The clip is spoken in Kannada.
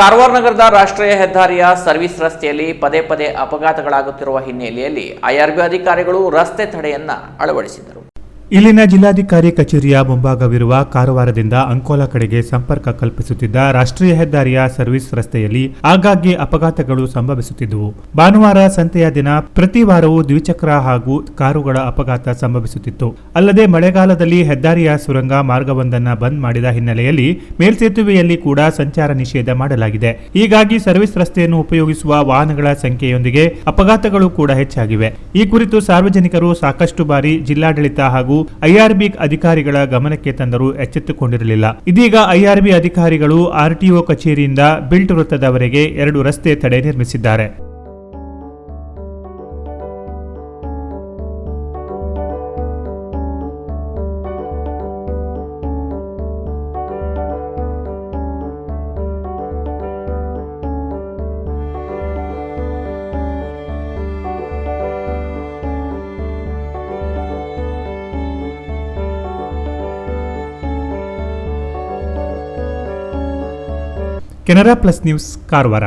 ಕಾರವಾರ ನಗರದ ರಾಷ್ಟ್ರೀಯ ಹೆದ್ದಾರಿಯ ಸರ್ವಿಸ್ ರಸ್ತೆಯಲ್ಲಿ ಪದೇ ಪದೇ ಅಪಘಾತಗಳಾಗುತ್ತಿರುವ ಹಿನ್ನೆಲೆಯಲ್ಲಿ ಐಆರ್ಬಿ ಅಧಿಕಾರಿಗಳು ರಸ್ತೆ ತಡೆಯನ್ನ ಅಳವಡಿಸಿದರು ಇಲ್ಲಿನ ಜಿಲ್ಲಾಧಿಕಾರಿ ಕಚೇರಿಯ ಮುಂಭಾಗವಿರುವ ಕಾರವಾರದಿಂದ ಅಂಕೋಲಾ ಕಡೆಗೆ ಸಂಪರ್ಕ ಕಲ್ಪಿಸುತ್ತಿದ್ದ ರಾಷ್ಟ್ರೀಯ ಹೆದ್ದಾರಿಯ ಸರ್ವಿಸ್ ರಸ್ತೆಯಲ್ಲಿ ಆಗಾಗ್ಗೆ ಅಪಘಾತಗಳು ಸಂಭವಿಸುತ್ತಿದ್ದವು. ಭಾನುವಾರ ಸಂತೆಯ ದಿನ ಪ್ರತಿ ವಾರವೂ ದ್ವಿಚಕ್ರ ಹಾಗೂ ಕಾರುಗಳ ಅಪಘಾತ ಸಂಭವಿಸುತ್ತಿತ್ತು. ಅಲ್ಲದೆ ಮಳೆಗಾಲದಲ್ಲಿ ಹೆದ್ದಾರಿಯ ಸುರಂಗ ಮಾರ್ಗವೊಂದನ್ನು ಬಂದ್ ಮಾಡಿದ ಹಿನ್ನೆಲೆಯಲ್ಲಿ ಮೇಲ್ಸೇತುವೆಯಲ್ಲಿ ಕೂಡ ಸಂಚಾರ ನಿಷೇಧ ಮಾಡಲಾಗಿದೆ. ಹೀಗಾಗಿ ಸರ್ವಿಸ್ ರಸ್ತೆಯನ್ನು ಉಪಯೋಗಿಸುವ ವಾಹನಗಳ ಸಂಖ್ಯೆಯೊಂದಿಗೆ ಅಪಘಾತಗಳು ಕೂಡ ಹೆಚ್ಚಾಗಿವೆ. ಈ ಕುರಿತು ಸಾರ್ವಜನಿಕರು ಸಾಕಷ್ಟು ಬಾರಿ ಜಿಲ್ಲಾಡಳಿತ ಹಾಗೂ ಐಆರ್ಬಿ ಅಧಿಕಾರಿಗಳ ಗಮನಕ್ಕೆ ತಂದರೂ ಎಚ್ಚೆತ್ತುಕೊಂಡಿರಲಿಲ್ಲ. ಇದೀಗ ಐಆರ್ಬಿ ಅಧಿಕಾರಿಗಳು ಆರ್ಟಿಒ ಕಚೇರಿಯಿಂದ ಬಿಲ್ಟ್ ವೃತ್ತದವರೆಗೆ ಎರಡು ರಸ್ತೆ ತಡೆ ನಿರ್ಮಿಸಿದ್ದಾರೆ. Canara plus news കാർവാര